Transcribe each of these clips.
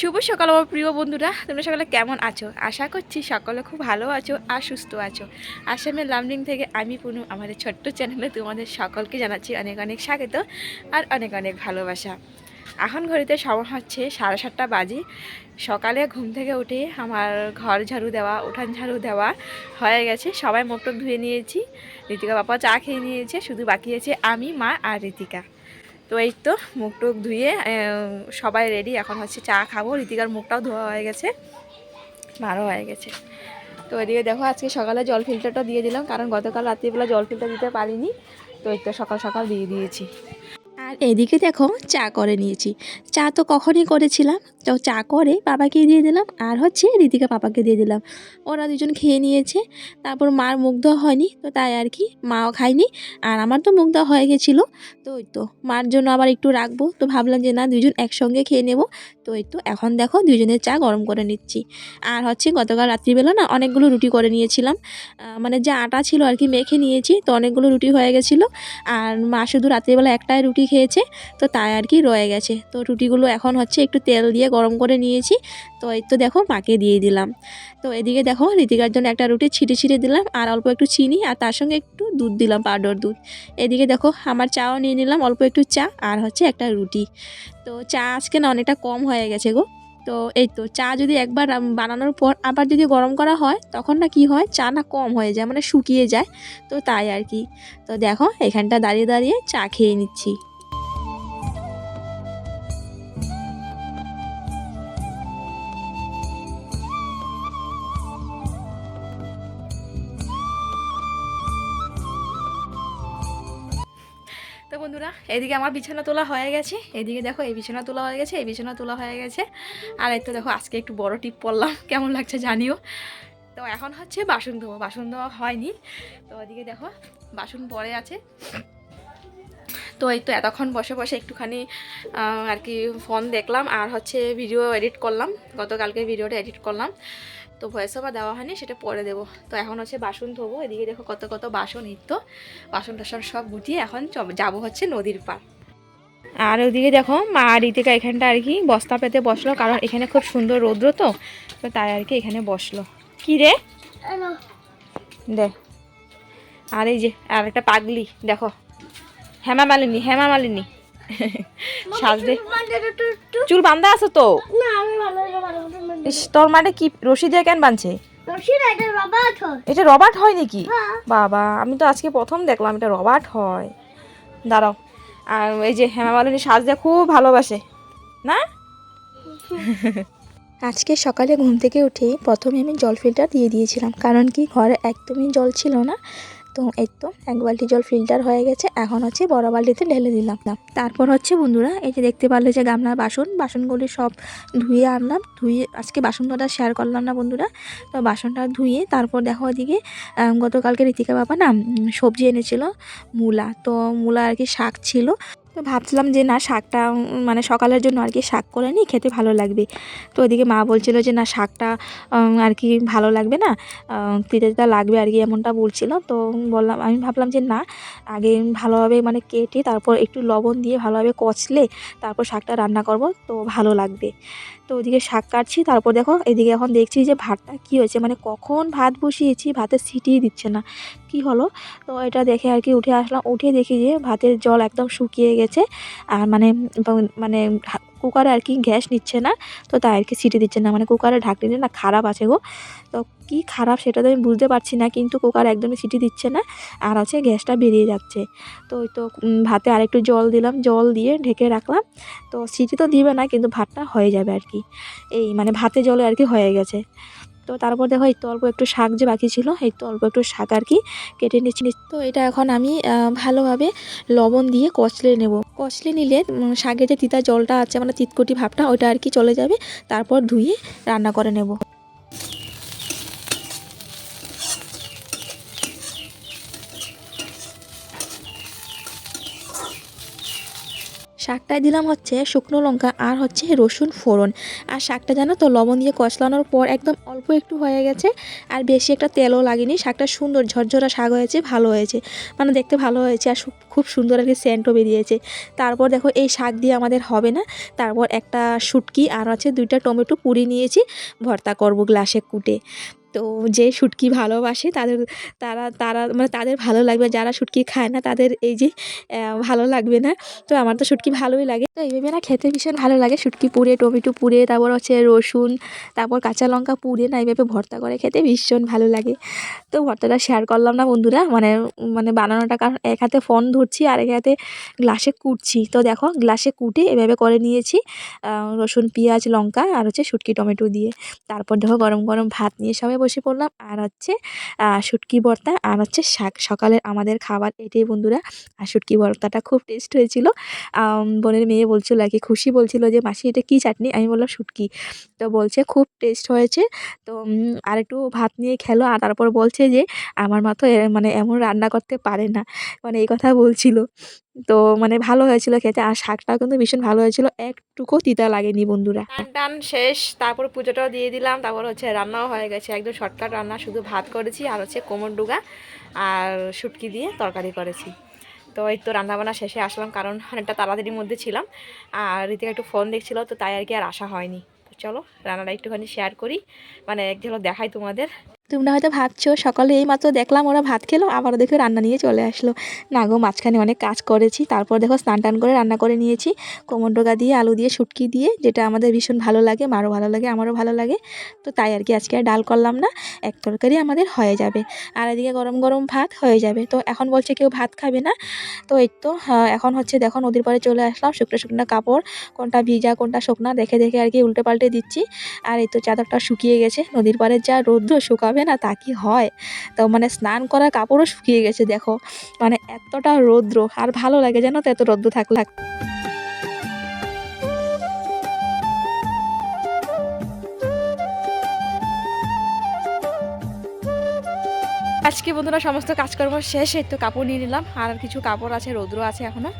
শুভ সকাল, আমার প্রিয় বন্ধুরা। তোমরা সকালে কেমন আছো? আশা করছি সকলে খুব ভালো আছো আর সুস্থ আছো। আসামের লামডিং থেকে আমি পুনু, আমাদের ছোট্ট চ্যানেলে তোমাদের সকলকে জানাচ্ছি অনেক অনেক স্বাগত আর অনেক অনেক ভালোবাসা। এখন ঘড়িতে সময় হচ্ছে সাড়ে সাতটা বাজে। সকালে ঘুম থেকে উঠে আমার ঘর ঝাড়ু দেওয়া, উঠান ঝাড়ু দেওয়া হয়ে গেছে। সবাই মুখ ধুয়ে নিয়েছি। ঋতিকা বাবা চা খেয়ে নিয়েছে। শুধু বাকি আছে আমি, মা আর ঋতিকা তো এই তো মুখ টুক ধুয়ে সবাই রেডি এখন হচ্ছে চা খাব। ঋতিকার মুখটাও ধোয়া হয়ে গেছে ভালো হয়ে গেছে। তো এদিকে দেখো, আজকে সকালে জল ফিল্টারটা দিয়ে দিলাম, কারণ গতকাল রাত্রিবেলা জল ফিল্টার দিতে পারিনি। তো এই তো সকাল সকাল দিয়ে দিয়েছি। আর এদিকে দেখো, চা করে নিয়েছি। চা তো কখনই করেছিলাম তো চা করে বাবাকে দিয়ে দিলাম আর হচ্ছে ঋতিকা পাপাকে দিয়ে দিলাম। ওরা দুজন খেয়ে নিয়েছে, তারপর মার মুখ হয়নি, তো তাই আর কি মাও খায়নি আর আমার তো মুখ হয়ে গেছিল। তো ওই তো মার জন্য আবার একটু রাখব, তো ভাবলাম যে না দুজন একসঙ্গে খেয়ে নেব। তো এই তো এখন দেখো দুজনের চা গরম করে নিচ্ছি। আর হচ্ছে গতকাল রাত্রিবেলা না অনেকগুলো রুটি করে নিয়েছিলাম মানে যে আটা ছিল আর কি মেখে নিয়েছি, তো অনেকগুলো রুটি হয়ে গেছিল। আর মা শুধু রাত্রিবেলা একটাই রুটি খেয়েছে, তো তাই আর কি রয়ে গেছে। তো রুটিগুলো এখন হচ্ছে একটু তেল দিয়ে গরম করে নিয়েছি। তো এই তো দেখো মাকে দিয়ে দিলাম। তো এদিকে দেখো ঋতিকার জন্য একটা রুটি ছিটে ছিটে দিলাম আর অল্প একটু চিনি আর তার সঙ্গে একটু দুধ দিলাম, পাউডার দুধ। এদিকে দেখো আমার চাও নিয়ে নিলাম অল্প একটু চা আর হচ্ছে একটা রুটি। তো চা আজকে না অনেকটা কম হয়ে গেছে গো। তো এই তো চা যদি একবার বানানোর পর আবার যদি গরম করা হয় তখন না কি হয়? চা না কম হয়ে যায় মানে শুকিয়ে যায়। তো তাই আর কি। তো দেখো এখানটা দাঁড়িয়ে দাঁড়িয়ে চা খেয়ে নিচ্ছি। তো বন্ধুরা, এদিকে আমার বিছানা তোলা হয়ে গেছে। এদিকে দেখো, এই বিছানা তোলা হয়ে গেছে, এই বিছানা তোলা হয়ে গেছে। আর এই তো দেখো, আজকে একটু বড় টিপ পরলাম, কেমন লাগছে জানিও। তো এখন হচ্ছে বাসন ধোবো বাসন ধোয়া হয়নি। তো ওদিকে দেখো, বাসন পড়ে আছে। তো এই তো এতক্ষণ বসে বসে একটুখানি আর কি ফোন দেখলাম, আর হচ্ছে ভিডিও এডিট করলাম। গতকালকে ভিডিওটা এডিট করলাম। তো ভয়েস ওভার দেওয়া হয়নি সেটা পরে দেবো। তো এখন হচ্ছে বাসন ধোবো এদিকে দেখো কত কত বাসন নিত্য বাসন টাসন সব গুটিয়ে এখন যাব হচ্ছে নদীর পার আর ওদিকে দেখো মা আর ঋতিকা এখানটা আর কি বস্তা পেতে বসল কারণ এখানে খুব সুন্দর রৌদ্র তো তো তাই আর কি এখানে বসল। কি রে? দে। আর এই যে আর একটা পাগলি দেখো। হেমা মালিনী হেমা মালিনী। সাজদে চুল বান্ধা আছে তো? তোর মানে কি রশি দিয়ে কেন বানছে এটা রবার্ট হয় নাকি? বাবা, আমি তো আজকে প্রথম দেখলাম এটা রবার্ট হয়। দাঁড়াও। আর এই যে হেমা মালিনী সাজতে খুব ভালোবাসে। না? আজকে সকালে ঘুম থেকে উঠেই প্রথমে আমি জল ফিল্টার দিয়ে দিয়েছিলাম, কারণ কি ঘরে একদমই জল ছিল না। তো এই তো এক বালতি জল ফিল্টার হয়ে গেছে, এখন হচ্ছে বড় বালতিতে ঢেলে দিলাম না। তারপর হচ্ছে বন্ধুরা, এই যে দেখতে পারলে যে গামলার বাসন, বাসনগুলি সব ধুয়ে আনলাম, ধুয়ে আজকে বাসন ধোয়াটা শেয়ার করলাম না বন্ধুরা। তো বাসনটা ধুয়ে তারপর দেখো ওদিকে গতকালকে ঋতিকা বাবা না সবজি এনেছিল, মূলা। তো মূলা আর কি শাক ছিল। তো ভাবছিলাম যে না, শাকটা মানে সকালের জন্য আর কি শাক করে নিই, খেতে ভালো লাগবে। তো ওদিকে মা বলছিল যে না, শাকটা আর কি ভালো লাগবে না তিতে তিতা লাগবে আর কি এমনটা বলছিল। তো বললাম, আমি ভাবলাম যে না, আগে ভালোভাবে মানে কেটে তারপর একটু লবণ দিয়ে ভালোভাবে কচলে তারপর শাকটা রান্না করব, তো ভালো লাগবে। তো ওদিকে শাক কাটছি, তারপর দেখো এদিকে এখন দেখছি যে ভাতটা কি হয়েছে। মানে কখন ভাত বসিয়েছি, ভাতের সিটিই দিচ্ছে না। কি হলো? তো এটা দেখে আর কি উঠে আসলাম। উঠে দেখি যে ভাতের জল একদম শুকিয়ে গেছে। আর মানে মানে কুকারে আর কি গ্যাস নিচ্ছে না, তো তাই আর কি সিটি দিচ্ছে না মানে কুকারে ঢাকনিটা না খারাপ আছে গো। তো কি খারাপ সেটা তো আমি বুঝতে পারছি না, কিন্তু কুকার একদমই সিটি দিচ্ছে না, আর আছে গ্যাসটা বেরিয়ে যাচ্ছে। তো ওই তো ভাতে আরেকটু জল দিলাম, জল দিয়ে ঢেকে রাখলাম, তো সিটি তো দিবে না, কিন্তু ভাতটা হয়ে যাবে আর কি। এই মানে ভাতে জলে আর কি হয়ে গেছে। তো তারপর দেখো এই তো অল্প একটু শাক যে বাকি ছিল, এই তো অল্প একটু শাক আর কি কেটে নিচ্ছি। তো এটা এখন আমি ভালোভাবে লবণ দিয়ে কচলে নেব। কচলে নিলে শাকের যে তিতা জলটা আছে মানে তিতকুটি ভাবটা, ওটা আর কি চলে যাবে। তারপর ধুয়ে রান্না করে নেব। শাকটায় দিলাম হচ্ছে শুকনো লঙ্কা আর হচ্ছে রসুন ফোড়ন। আর শাকটা জানো তো, লবণ দিয়ে কষলানোর পর একদম অল্প একটু হয়ে গেছে আর বেশি একটা তেলও লাগেনি। শাকটা সুন্দর ঝরঝরা শাক হয়েছে, ভালো হয়েছে। মানে দেখতে ভালো হয়েছে আর খুব সুন্দর আর কি সেন্টও বেরিয়েছে। তারপর দেখো এই শাক দিয়ে আমাদের হবে না। তারপর একটা শুটকি আর হচ্ছে দুইটা টমেটো পুরি নিয়েছি, ভর্তা করব গ্লাসে কুটে। তো যে শুটকি ভালোবাসে তাদের, তারা তারা মানে তাদের ভালো লাগবে। যারা শুটকি খায় না তাদের এই যে ভালো লাগবে না। তো আমার তো শুটকি ভালোই লাগে। তো এইভাবে না খেতে ভীষণ ভালো লাগে। শুটকি পুড়ে, টমেটো পুড়ে, তারপর হচ্ছে রসুন, তারপর কাঁচা লঙ্কা পুড়ে না এইভাবে ভর্তা করে খেতে ভীষণ ভালো লাগে। তো ভর্তাটা শেয়ার করলাম না বন্ধুরা। মানে মানে বানানোটা কারণ এক হাতে ফোন ধরছি আর এক হাতে গ্লাসে কুটছি। তো দেখো, গ্লাসে কুটে এভাবে করে নিয়েছি রসুন, পেঁয়াজ, লঙ্কা আর হচ্ছে শুটকি, টমেটো দিয়ে। তারপর দেখো গরম গরম ভাত নিয়ে সবাই বসে পড়লাম। আর হচ্ছে শুটকি ভর্তা, আর হচ্ছে শাক। সকালের আমাদের খাবার এটাই বন্ধুরা। আর শুটকি ভর্তাটা খুব টেস্ট হয়েছিল। বোনের মেয়ে বলছিল আর কি, খুশি বলছিল যে, মাসি, এটা কী চাটনি? আমি বললাম, শুটকি। তো বলছে, খুব টেস্ট হয়েছে। তো আর একটু ভাত নিয়ে খেলো। আর তারপর বলছে যে, আমার মা তো মানে এমন রান্না করতে পারে না। মানে এই কথা বলছিল। তো মানে ভালো হয়েছিল খেতে। আর শাকটাও কিন্তু ভীষণ ভালো হয়েছিল। একটুকু তিতা লাগেনি বন্ধুরা। টান শেষ। তারপর পুজোটাও দিয়ে দিলাম। তারপর হচ্ছে রান্নাও হয়ে গেছে। একদম শর্টকাট রান্না শুধু ভাত করেছি, আর হচ্ছে কোমর ডুগা আর শুটকি দিয়ে তরকারি করেছি। তো এই তো রান্নাবান্না শেষে আসলাম, কারণ অনেকটা তাড়াতাড়ির মধ্যে ছিলাম, আর রীতিকা একটু ফোন দেখছিল, তো তাই আর কি আর আসা হয়নি। চলো, রান্নাটা একটুখানি শেয়ার করি মানে এক ঝলক দেখাই তোমাদের। তোমরা হয়তো ভাবছ, সকালে এই মাত্র দেখলাম ওরা ভাত খেলো আবার দেখো রান্না নিয়ে চলে আসলো। না গো, মাঝখানে অনেক কাজ করেছি, তারপর দেখো স্নান টান করে রান্না করে নিয়েছি। কোমর ডোকা দিয়ে, আলু দিয়ে, শুটকি দিয়ে, যেটা আমাদের ভীষণ ভালো লাগে, মারও ভালো লাগে, আমারও ভালো লাগে। তো তাই আর কি, আজকে আর ডাল করলাম না, এক তরকারি আমাদের হয়ে যাবে। আর এদিকে গরম গরম ভাত হয়ে যাবে। তো এখন বলছে কেউ ভাত খাবে না। তো এই তো এখন হচ্ছে দেখো নদীর পাড়ে চলে আসলাম, শুকনো শুকনো কাপড়, কোনটা ভিজা, কোনটা শুকনা, দেখে দেখে আর কি উল্টে পাল্টে দিচ্ছি। আর এই তো চাদরটা শুকিয়ে গেছে, নদীর পাড়ে যা রৌদ্র শুকাবে না তা কি হয়? তো মানে স্নান করা কাপড়ও শুকিয়ে গেছে, দেখো। মানে এতটা রৌদ্র, আর ভালো লাগে জানো তো এত রৌদ্র থাকলে আজকে বন্ধুরা সমস্ত কাজকর্ম শেষ, এই তো কাপড় নিয়ে নিলাম। আর কিছু কাপড় আছে, রৌদ্র আছে এখনও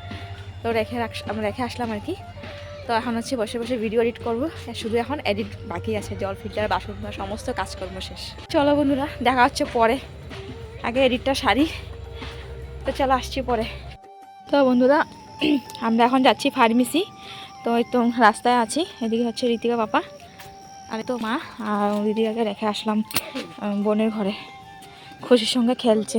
তো রেখে রাখ, রেখে আসলাম আর কি। তো এখন হচ্ছে বসে বসে ভিডিও এডিট করব। শুধু এখন এডিট বাকি আছে, জল ফিল্টার বাসন সমস্ত কাজকর্ম শেষ। চলো বন্ধুরা, দেখা হচ্ছে পরে। আগে এডিটটা সারি। তো চলো আসছি পরে। তো বন্ধুরা, আমরা এখন যাচ্ছি ফার্মেসি তো তো রাস্তায় আছি, এদিকে হচ্ছে ঋতিকা বাবা আর তো মা। আর ঋতিকাকে রেখে আসলাম বোনের ঘরে। খুশির সঙ্গে খেলছে।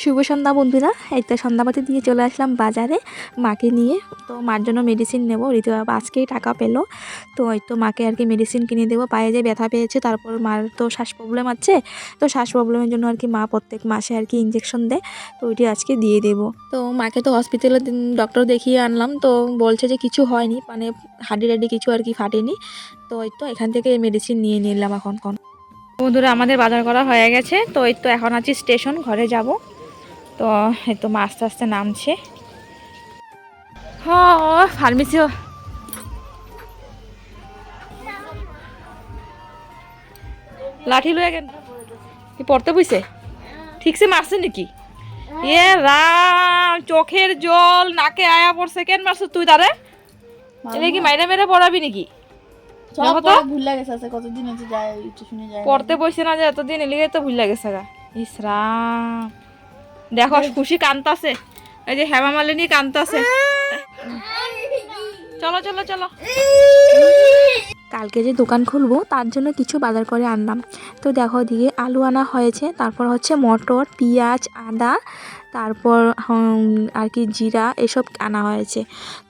শুভ সন্ধ্যা বন্ধুরা। এই তো সন্ধ্যাবাতি দিয়ে চলে আসলাম বাজারে মাকে নিয়ে। তো মার জন্য মেডিসিন নেব। ঋতু বাবা আজকেই টাকা পেল। তো ওই তো মাকে আর কি মেডিসিন কিনে দেবো। পায়ে যে ব্যথা পেয়েছে, তারপর মার তো শ্বাস প্রবলেম আছে। তো শ্বাস প্রবলেমের জন্য আর কি মা প্রত্যেক মাসে আর কি ইঞ্জেকশন দেয়। তো ওইটি আজকে দিয়ে দেবো। তো মাকে তো হসপিটালে ডক্টর দেখিয়ে আনলাম। তো বলছে যে কিছু হয়নি। মানে হাড্ডি টাড্ডি কিছু আর কি ফাটেনি। তো ওই তো এখান থেকে মেডিসিন নিয়ে নিলাম এখন বন্ধুরা, আমাদের বাজার করা হয়ে গেছে। তো ওই তো এখন আছি স্টেশন ঘরে যাব। তো এই তো মা আস্তে আস্তে নামছে। হ্যাঁ ফার্মেসি লাঠি লয়ে কেন কি পড়তে বইছে? ঠিকছে মারছে নাকি? এ রাম চোখের জল নাকে আয়া পড়ছে কেন মারছ তুই তারে? এটা কি মাইরে মেরে পড়াবি নাকি? পড়তে বসে না যে এতদিন এলিগে তো ভুল লাগেছে গা ইস রাম। দেখো, খুশি কান্তাছে। এই যে হেমা মালিনী কান্তাছে। চলো চলো চলো। কালকে যে দোকান খুলবো, তার জন্য কিছু বাজার করে আনলাম। তো দেখো দিকে আলু আনা হয়েছে, তারপর হচ্ছে মটর, পেঁয়াজ, আদা, তারপর আর কি জিরা, এসব আনা হয়েছে।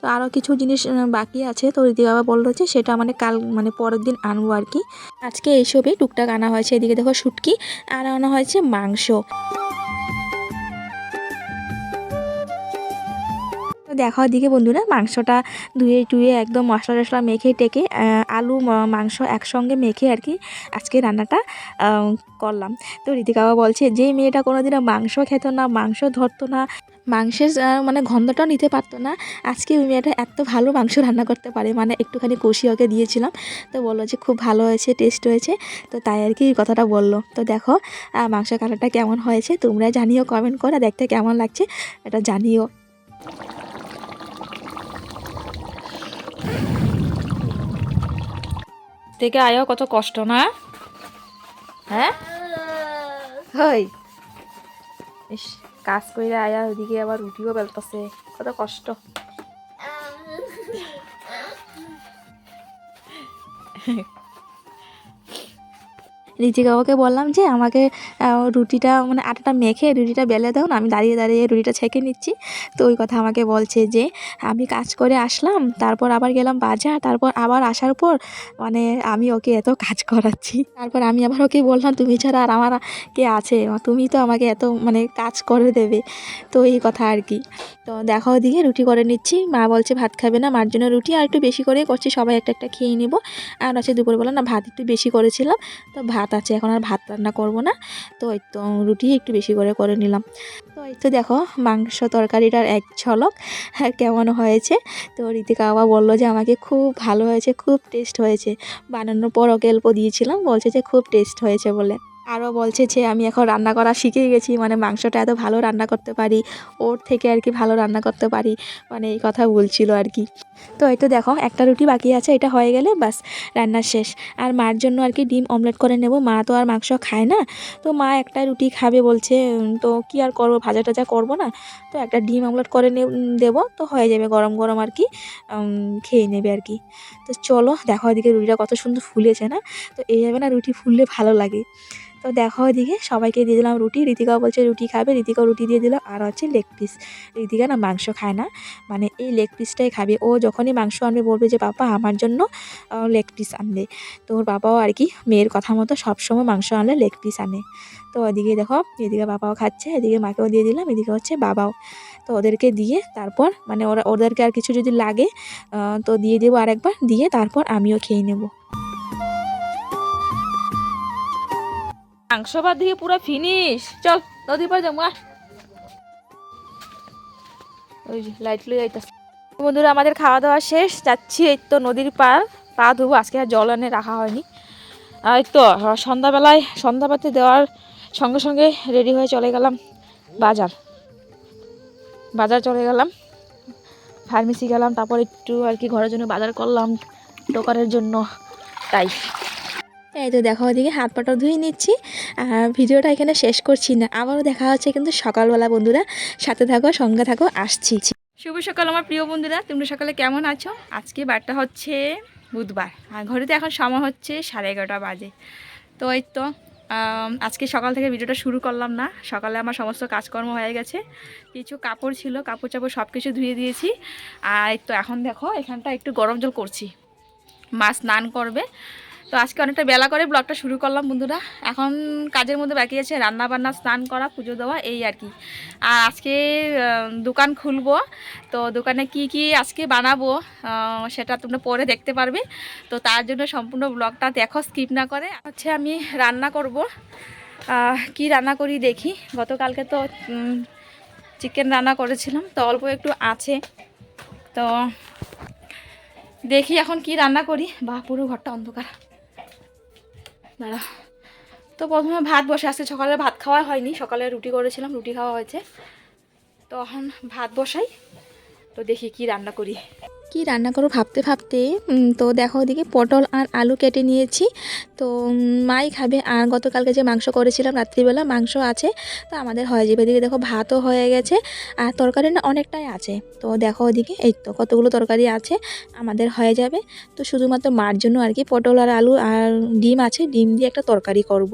তো আরও কিছু জিনিস বাকি আছে। তো দিদি বাবা বলল যে, সেটা মানে কাল মানে পরের দিন আনব আর কি। আজকে এইসবই টুকটাক আনা হয়েছে। এদিকে দেখো, শুটকি, আর আনা হয়েছে মাংস। তো দেখো দিকে বন্ধুরা মাংসটা ধুয়ে টুয়ে একদম মশলা টশলা মেখে টেকে আলু মাংস একসঙ্গে মেখে আর কি আজকে রান্নাটা করলাম। তো ঋতিকা বাবা বলছে যে মেয়েটা কোনোদিনও মাংস খেত না মাংস ধরতো না মাংসের মানে গন্ধটাও নিতে পারতো না আজকে ওই মেয়েটা এত ভালো মাংস রান্না করতে পারে মানে একটুখানি কষি ওকে দিয়েছিলাম। তো বলল যে খুব ভালো হয়েছে টেস্ট হয়েছে তো তাই আর কি কথাটা বলল। তো দেখো আহ, মাংস কালারটা কেমন হয়েছে তোমরা জানিও কমেন্ট করে দেখতে কেমন লাগছে এটা জানিও। থেকে আয়ো কত কষ্ট না? হ্যাঁ? হই। ইস কাজ কইরা আয়া ওইদিকে আবার রুটিও বেলতেছে কত কষ্ট। বাবাকে বললাম যে, আমাকে রুটিটা মানে আটাটা মেখে রুটিটা বেলে দাও আমি দাঁড়িয়ে দাঁড়িয়ে রুটিটা ছেঁকে নিচ্ছি। তো ওই কথা আমাকে বলছে যে, আমি কাজ করে আসলাম, তারপর আবার গেলাম বাজার, তারপর আবার আসার পর মানে আমি ওকে এত কাজ করাচ্ছি। তারপর আমি আবার ওকে বললাম, তুমি ছাড়া আর আমার কে আছে? তুমি তো আমাকে এত মানে কাজ করে দেবে। তো এই কথা আর কি। তো দেখো ওদিকে রুটি করে নিচ্ছি। মা বলছে, ভাত খাবে না, মার জন্য রুটি, আর একটু বেশি করে করছি, সবাই একটা একটা খেয়ে নেব। আর আছে দুপুরবেলা না ভাত একটু বেশি করেছিলাম। তো ভাত আছে, এখন আর ভাত রান্না করব না। তো এই তো রুটি একটু বেশি করে করে নিলাম। তো এই তো দেখো, মাংস তরকারিটার এক ঝলক হ্যাঁ কেমন হয়েছে? তো ঋতিকা বাবা বলল যে, আমাকে খুব ভালো হয়েছে, খুব টেস্ট হয়েছে। বানানোর পর ওকে অল্প দিয়েছিলাম, বলছে যে, খুব টেস্ট হয়েছে বলে। আরও বলছে যে, আমি এখন রান্না করা শিখে গেছি মানে মাংসটা এত ভালো রান্না করতে পারি, ওর থেকে আর কি ভালো রান্না করতে পারি। মানে এই কথা বলছিল আর কি। তো এই তো দেখো, একটা রুটি বাকি আছে, এটা হয়ে গেলে বাস রান্না শেষ। আর মার জন্য আর কি ডিম অমলেট করে নেব, মা তো আর মাংস খায় না। তো মা একটা রুটি খাবে বলছে তো কি আর করব, ভাজা টাজা করব না? তো একটা ডিম অমলেট করে দেবো, তো হয়ে যাবে গরম গরম আর কি খেয়ে নেবে আর কি। তো চলো, দেখো ওদিকে রুটিটা কত সুন্দর ফুলেছে না? তো এইভাবে না রুটি ফুললে ভালো লাগে। তো দেখো ওদিকে সবাইকে দিয়ে দিলাম রুটি। ঋতিকাও বলছে রুটি খাবে ঋতিকাও রুটি দিয়ে দিলাম আর হচ্ছে লেগ পিস ঋতিকা না মাংস খায় না। মানে এই লেগ পিসটাই খাবে। ও যখনই মাংস আনবে বলবে যে বাবা আমার জন্য লেগ পিস আনবে। তো ওর বাবাও আর কি মেয়ের কথা মতো সবসময় মাংস আনলে লেগ পিস আনে। তো ওদিকে দেখো, এদিকে বাবাও খাচ্ছে, এদিকে মাকেও দিয়ে দিলাম, এদিকে হচ্ছে বাবাও। তো ওদেরকে দিয়ে তারপর মানে ওরা, ওদেরকে আর কিছু যদি লাগে তো দিয়ে দেবো আরেকবার। দিয়ে তারপর আমিও খেয়ে নেব। মাংস ভাত দিয়ে পুরো ফিনিশ চল, নদীর পাড়ে যাব ওই যে লাইট লই যাইতাছে। বন্ধুরা, আমাদের খাওয়া দাওয়া শেষ, যাচ্ছি এই তো নদীর পার পা ধুবো, আজকে আর জল এনে রাখা হয়নি। এই তো সন্ধ্যাবেলায় সন্ধ্যাবাতি দেওয়ার সঙ্গে সঙ্গে রেডি হয়ে চলে গেলাম বাজার। বাজার চলে গেলাম ফার্মেসি গেলাম, তারপর একটু আর কি ঘরের জন্য বাজার করলাম, দোকানের জন্য, তাই। এই তো দেখো, ওদিকে হাত পাটা ধুয়ে নিচ্ছি। আর ভিডিওটা এখানে শেষ করছি না। আবারও দেখা হচ্ছে কিন্তু সকালবেলা, বন্ধুরা। সাথে থাকো, সঙ্গে থাকো, আসছি। শুভ সকাল আমার প্রিয় বন্ধুরা, তোমরা সকালে কেমন আছো? আজকে বারটা হচ্ছে বুধবার, আর ঘড়িতে এখন সময় হচ্ছে সাড়ে এগারোটা বাজে। তো এই তো আজকে সকাল থেকে ভিডিওটা শুরু করলাম না। সকালে আমার সমস্ত কাজকর্ম হয়ে গেছে। কিছু কাপড় ছিল, কাপড় চাপড় সব কিছু ধুয়ে দিয়েছি। আর তো এখন দেখো এখানটা একটু গরম জল করছি। মা স্নান করবে। তো আজকে অনেকটা বেলা করে ব্লগটা শুরু করলাম বন্ধুরা। এখন কাজের মধ্যে বাকি আছে রান্না বান্না স্নান করা, পুজো দেওয়া, এই আর কি। আর আজকে দোকান খুলবো। তো দোকানে কি কি আজকে বানাবো সেটা তোমরা পরে দেখতে পারবে। তো তার জন্য সম্পূর্ণ ব্লগটা দেখো, স্কিপ না করে। হচ্ছে আমি রান্না করব। কি রান্না করি দেখি। গতকালকে তো চিকেন রান্না করেছিলাম। তো অল্প একটু আছে। তো দেখি এখন কি রান্না করি। বা পুরো ঘরটা অন্ধকার। দাঁড়া। তো প্রথমে ভাত বসে আসছে সকালে ভাত খাওয়া হয়নি, সকালে রুটি করেছিলাম, রুটি খাওয়া হয়েছে। তো এখন ভাত বসাই, তো দেখি কি রান্না করি। কি রান্না করো ভাবতে ভাবতে? তো দেখো ওদিকে পটল আর আলু কেটে নিয়েছি। তো মাই খাবে। আর গতকালকে যে মাংস করেছিলাম রাত্রিবেলা, মাংস আছে। তো আমাদের হয়ে যাবে। এদিকে দেখো ভাতও হয়ে গেছে। আর তরকারি না অনেকটাই আছে। তো দেখো ওদিকে, এই তো কতগুলো তরকারি আছে। আমাদের হয়ে যাবে। তো শুধুমাত্র মার জন্য আর কি পটল আর আলু আর ডিম আছে। ডিম দিয়ে একটা তরকারি করব।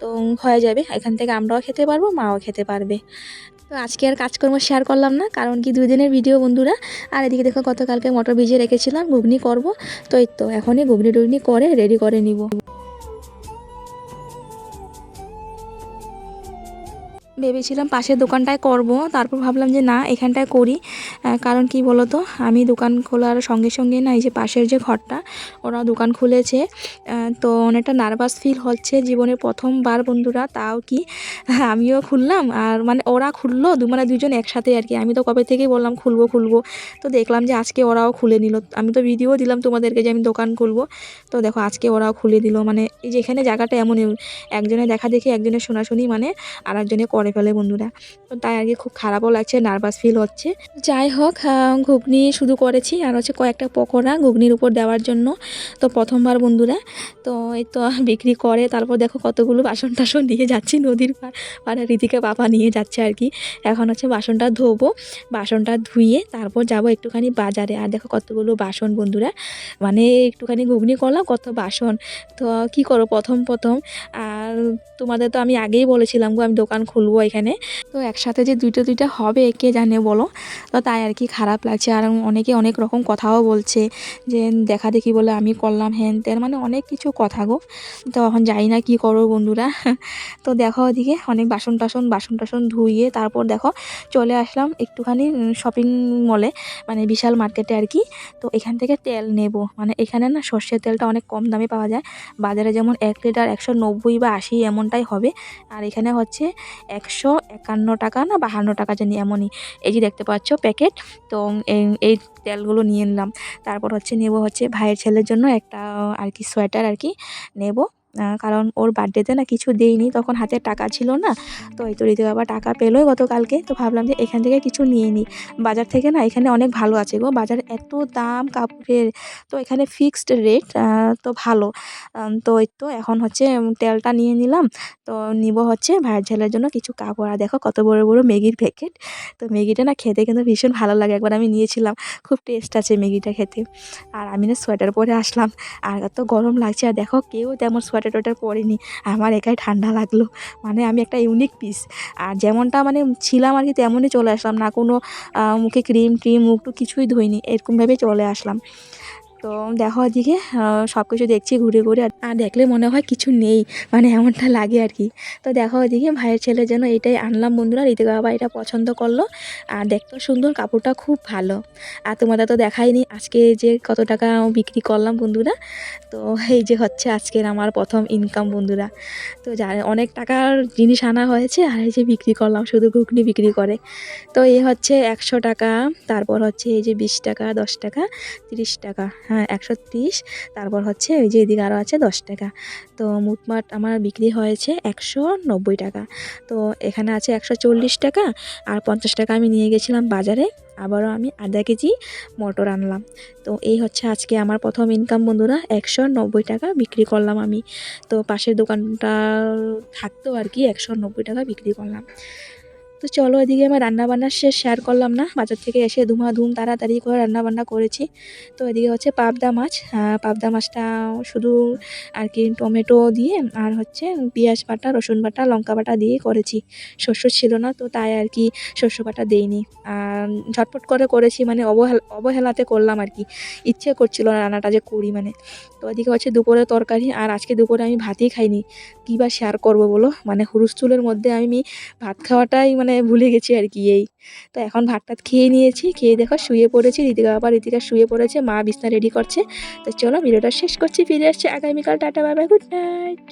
তো হয়ে যাবে। এখান থেকে আমরাও খেতে পারব, মাও খেতে পারবে। তো আজকে আর কাজকর্ম শেয়ার করলাম না, কারণ কি দুই দিনের ভিডিও বন্ধুরা। আর এদিকে দেখো গতকালকে মোটর ভিজিয়ে রেখেছিলাম, ঘুগনি করব। তো এই তো, এখনই ঘুগনি টুগনি করে রেডি করে নিব। ভেবেছিলাম পাশের দোকানটায় করব, তারপর ভাবলাম যে না, এখানটায় করি। কারণ কি বলো তো আমি দোকান খোলার সঙ্গে সঙ্গে না, এই যে পাশের যে ঘরটা, ওরা দোকান খুলেছে। তো অনেকটা নার্ভাস ফিল হচ্ছে জীবনের প্রথমবার বন্ধুরা, তাও কি? আমিও খুললাম, আর মানে ওরা খুললো দু মানে দুজন একসাথে আর কি। আমি তো কবে থেকেই বললাম, খুলবো খুলবো। তো দেখলাম যে আজকে ওরাও খুলে নিল। আমি তো ভিডিও দিলাম তোমাদেরকে যে আমি দোকান খুলবো। তো দেখো, আজকে ওরাও খুলে দিল। মানে এই যে এখানে জায়গাটা এমনই একজনে দেখা দেখি, একজনের শোনাশুনি মানে আর একজনে করে করে ফেলে বন্ধুরা। তো তাই আর কি খুব খারাপও লাগছে নার্ভাস ফিল হচ্ছে। যাই হোক ঘুগনি শুধু করেছি, আর হচ্ছে কয়েকটা পকোড়া ঘুগনির উপর দেওয়ার জন্য। তো প্রথমবার বন্ধুরা, তো এই তো বিক্রি করে, তারপর দেখো কতগুলো বাসন টাসন নিয়ে যাচ্ছি নদীর পার মানে রীতিকা বাবা নিয়ে যাচ্ছে আর কি। এখন হচ্ছে বাসনটা ধোবো, বাসনটা ধুয়ে তারপর যাব একটুখানি বাজারে। আর দেখো কতগুলো বাসন বন্ধুরা মানে একটুখানি ঘুগনি করলাম, কত বাসন। তো কি করো প্রথম প্রথম। আর তোমাদের তো আমি আগেই বলেছিলাম গো, আমি দোকান খুলবো এখানে। তো একসাথে যে দুইটা দুইটা হবে, কে জানে বলো? তো তাই আর কি খারাপ লাগছে। আর অনেকে অনেক রকম কথাও বলছে যে, দেখা দেখি বলে আমি করলাম, হ্যান ত্যান মানে অনেক কিছু কথা গো। তো এখন যাই না কি করো বন্ধুরা। তো দেখো ওদিকে অনেক বাসন টাসন বাসন টাসন ধুইয়ে তারপর দেখো চলে আসলাম একটুখানি শপিং মলে মানে বিশাল মার্কেটে আর কি। তো এখান থেকে তেল নেব। মানে এখানে না সর্ষের তেলটা অনেক কম দামে পাওয়া যায়। বাজারে যেমন এক লিটার একশো নব্বই বা আশি এমনটাই হবে। আর এখানে হচ্ছে একশো একান্ন টাকা না বাহান্ন টাকা জানি এমনই। এই যে দেখতে পাচ্ছ প্যাকেট, তো এই- তেলগুলো নিয়ে নিলাম। তারপর হচ্ছে নেব হচ্ছে ভাইয়ের ছেলের জন্য একটা আর কি সোয়েটার আর কি নেব। কারণ ওর বার্থডেতে না কিছু দেইনি, তখন হাতে টাকা ছিল না। তো এই তো রীতি বাবা টাকা পেলোই গতকালকে, তো ভাবলাম যে এখান থেকে কিছু নিয়ে নিই। বাজার থেকে না এখানে অনেক ভালো আছে গো, বাজার এত দাম কাপড়ের, তো এখানে ফিক্সড রেট তো ভালো। তো এই তো এখন হচ্ছে তেলটা নিয়ে নিলাম, তো নিব হচ্ছে ভাইয়ের ছেলের জন্য কিছু কাপড়। আর দেখো কত বড় বড় ম্যাগির প্যাকেট তো ম্যাগিটা না খেতে কিন্তু ভীষণ ভালো লাগে। একবার আমি নিয়েছিলাম, খুব টেস্ট আছে ম্যাগিটা খেতে। আর আমি না সোয়েটার পরে আসলাম, আর এত গরম লাগছে, আর দেখো কেউ তেমন সোয়েটার টোয়েটার পরিনি আমার একাই ঠান্ডা লাগল। মানে আমি একটা ইউনিক পিস আর যেমনটা মানে ছিলাম আর কি তেমনই চলে আসলাম। না কোনো মুখে ক্রিম ট্রিম মুখ টুক কিছুই ধুইনি। এরকমভাবেই চলে আসলাম। তো দেখো এদিকে সব কিছু দেখছি ঘুরে ঘুরে, আর- দেখলে মনে হয় কিছু নেই মানে এমনটা লাগে আর কি। তো দেখো ওদিকে ভাইয়ের ছেলের জন্য এটাই আনলাম বন্ধুরা ঋতিকা বাবা এটা পছন্দ করল, আর দেখতেও সুন্দর, কাপড়টা খুব ভালো। আর তোমাদের তো দেখাইনি, আজকে যে কত টাকা বিক্রি করলাম বন্ধুরা, তো এই যে হচ্ছে আজকের আমার প্রথম ইনকাম বন্ধুরা। তো জানে অনেক টাকার জিনিস আনা হয়েছে, আর এই যে বিক্রি করলাম, শুধু ঘুগনি বিক্রি করে। তো এই হচ্ছে একশো টাকা, তারপর হচ্ছে এই যে বিশ টাকা, দশ টাকা, তিরিশ টাকা হ্যাঁ একশো তিরিশ। তারপর হচ্ছে ওই যে এদিকে আরও আছে দশ টাকা। তো মুটমাট আমার বিক্রি হয়েছে একশো নব্বই টাকা। তো এখানে আছে একশো চল্লিশ টাকা আর পঞ্চাশ টাকা আমি নিয়ে গেছিলাম বাজারে। আবারও আমি আধা কেজি মটর আনলাম। তো এই হচ্ছে আজকে আমার প্রথম ইনকাম বন্ধুরা। একশো নব্বই টাকা বিক্রি করলাম আমি। তো পাশের দোকানটা থাকতো আর কি একশো নব্বই টাকা বিক্রি করলাম। তো চলো এদিকে আমার রান্নাবান্না শেষ শেয়ার করলাম না। বাজার থেকে এসে ধুমাধুম, তাড়াতাড়ি করে রান্নাবান্না করেছি। তো এদিকে হচ্ছে পাবদা মাছ। পাবদা মাছটা শুধু আর কি টমেটো দিয়ে আর হচ্ছে পেঁয়াজ বাটা, রসুন বাটা, লঙ্কা বাটা দিয়ে করেছি। শস্য ছিল না তো তাই আর কি শস্য বাটা দেইনি। আর ঝটপট করে করেছি মানে অবহেলা, অবহেলাতে করলাম আর কি। ইচ্ছে করছিল রান্নাটা যে করি মানে। তো এদিকে হচ্ছে দুপুরের তরকারি আর আজকে দুপুরে আমি ভাতই খাইনি। কী বা শেয়ার করব বলো? মানে হুরুস্থুলের মধ্যে আমি ভাত খাওয়াটাই মানে ভুলে গেছি আর কি এই। তো এখন ভাত টাত খেয়ে নিয়েছি, খেয়ে দেখো শুয়ে পড়েছি ঋতিকা বাবা ঋতিকা শুয়ে পড়েছে, মা বিছনা রেডি করছে। তো চলো ভিডিওটা শেষ করছি, ফিরে আসছি আগামীকাল, টাটা বাবা গুড নাইট